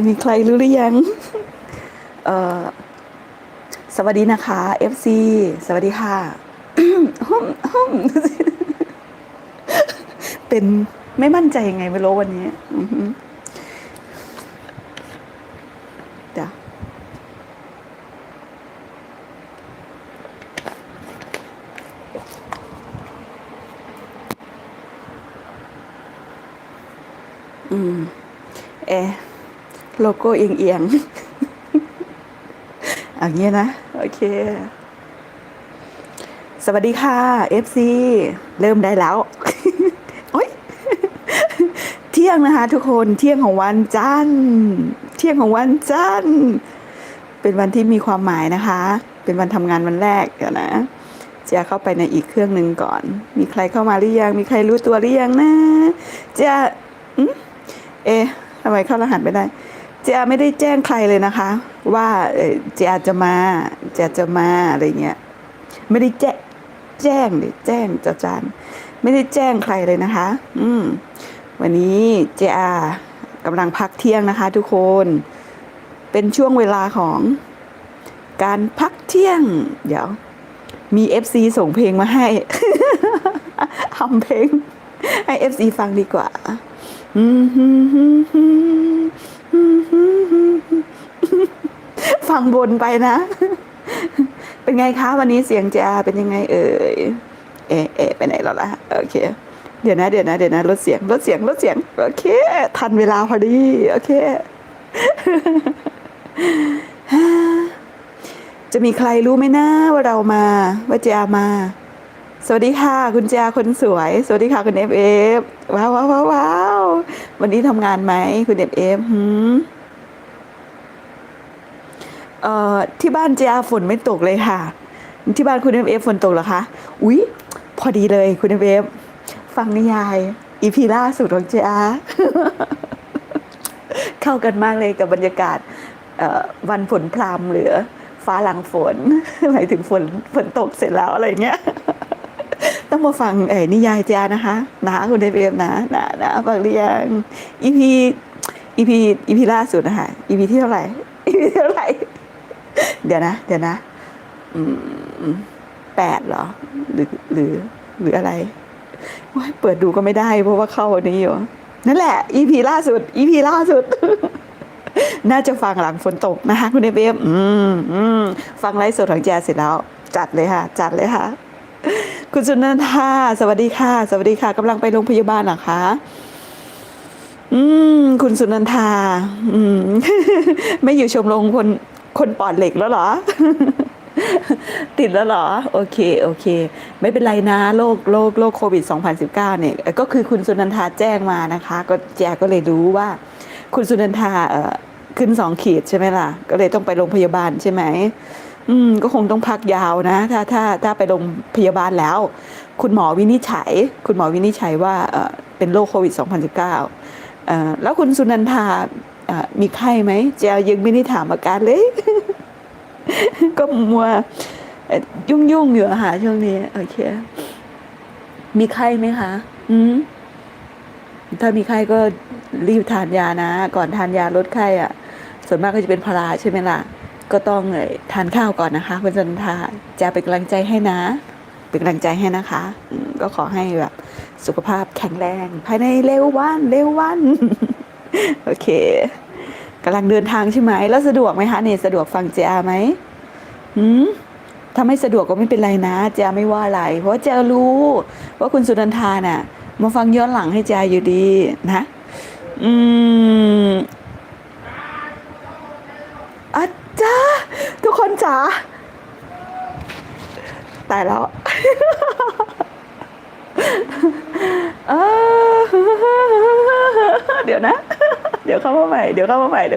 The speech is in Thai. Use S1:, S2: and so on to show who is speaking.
S1: จะมีใครรู้หรือยังเออสวัสดีนะคะ FC สวัสดีค่ะห้องห้องเป็นไม่มั่นใจยังไงไม่รู้วันนี้เดี๋ยวอืมเอะ โลโก้เอียงเอียงๆอย่างเงี้ยนะ โอเค สวัสดีค่ะ FC เริ่มได้แล้วโอ๊ยเที่ยงนะคะทุกคนเที่ยงของวันจันทร์เที่ยงของวันจันทร์เป็นวันที่มีความหมายนะคะ เป็นวันทำงานวันแรกเดี๋ยวนะจะเข้าไปในอีกเครื่องหนึ่งก่อน มีใครเข้ามาหรือยัง มีใครรู้ตัวหรือยังนะจะอืมเอ๊ะทำไมเข้ารหัสไม่ได้ เจอาไม่ได้แจ้งใครเลยนะคะ ว่าเจอาจะมาเจอาจะมาอะไรเงี้ยไม่ได้แจ้งแจ้งเลยแจ้งจอจานไม่ได้แจ้งใครเลยนะคะ อืมวันนี้เจอากำลังพักเที่ยงนะคะ ทุกคนเป็นช่วงเวลาของการพักเที่ยง เดี๋ยว มี FC ส่งเพลงมาให้ทำเพลง ให้ FC ฟังดีกว่า ฟังบนไปนะ เป็นไงคะ วันนี้เสียงเจอาเป็นยังไงเอ่ย เอะเอะไปไหนแล้วล่ะ โอเค เดี๋ยวนะ เดี๋ยวนะ เดี๋ยวนะ ลดเสียง ลดเสียง ลดเสียง โอเค ทันเวลาพอดี โอเค จะมีใครรู้ไหมนะว่าเรามา ว่าเจอามา สวัสดีค่ะ คุณเจอาคนสวย สวัสดีค่ะ คุณเอฟเอฟว้าวว้าวว้าวว้าววันนี้ทำงานไหมคุณเอฟเอฟหืมเอ่อที่บ้านเจอาฝนไม่ตกเลยค่ะ ที่บ้านคุณเอฟเอฟฝนตกเหรอคะอุ๊ย พอดีเลยคุณเอฟเอฟฟังนิยายอีพีล่าสุดของเจอาเข้ากันมากเลยกับบรรยากาศวันฝนพรำหรือฟ้าหลังฝนหมายถึงฝนฝนตกเสร็จแล้วอะไรเงี้ย ต้องมาฟังเอ้นิยายเจานะคะนะคุณเดฟเอฟนะนะนะฟังหรือยังอีพีอีพีอีพีล่าสุดนะคะอีพีที่เท่าไหร่อีพีเท่าไหร่ เดี๋ยวนะ เดี๋ยวนะอืมแปดเหรอ หรือหรือหรืออะไรว้าเปิดดูก็ไม่ได้เพราะว่าเข้าอันนี้อยู่นั่นแหละอีพีล่าสุดอีพีล่าสุด น่าจะฟังหลังฝนตกนะคะคุณเอฟเอฟอืมอืมฟังไลฟ์สดของแจเสร็จแล้ว จัดเลยค่ะ จัดเลยค่ะ คุณสุนันทาสวัสดีค่ะ สวัสดีค่ะกำลังไปโรงพยาบาลหรอคะอืม คุณสุนันทา อืม ไม่อยู่ชมรมคนคนปอดเหล็กแล้วเหรอ ติดแล้วเหรอ โอเค โอเค ไม่เป็นไรนะโรคโรคโรคโควิด 2019 เนี่ยเอ่อก็คือคุณสุนันทาแจ้งมานะคะ ก็แจก็เลยรู้ว่า คุณสุนันทาเอ่อขึ้นสองขีดใช่ไหมล่ะ ก็เลยต้องไปโรงพยาบาลใช่ไหม อืมก็คงต้องพักยาวนะ ถ้าถ้าถ้าไปโรงพยาบาลแล้ว คุณหมอวินิจฉัย คุณหมอวินิจฉัยว่าเป็นโรคโควิด 2019เอ่อแล้วคุณสุนันทามีไข้ไหมเจลยังไม่ได้ถามอาการเลย ก็มัวยุ่งยุ่งอยู่ค่ะช่วงนี้ โอเค มีไข้ไหมคะ อืมถ้ามีไข้ก็รีบทานยานะ ก่อนทานยาลดไข้อะ ส่วนมากก็จะเป็นพาราใช่ไหมล่ะ ก็ต้องเอ่อทานข้าวก่อนนะคะคุณจันทาจะเป็นกำลังใจให้นะ เป็นกำลังใจให้นะคะ ก็ขอให้แบบสุขภาพแข็งแรง ภายในเร็ววันเร็ววัน โอเคกำลังเดินทางใช่ไหม แล้วสะดวกไหมคะเนี่ยสะดวกฟังเจอาไหมหืมถ้าไม่สะดวกก็ไม่เป็นไรนะเจอาไม่ว่าอะไร เพราะเจอารู้ว่าคุณสุนันทาน่ะ มาฟังย้อนหลังให้เจอาอยู่ดีนะ อืมอาจ้าทุกคน จ๋าตายแล้วเดี๋ยวนะ เดี๋ยวเข้ามาใหม่ เดี๋ยวเข้ามาใหม่เดี๋ยว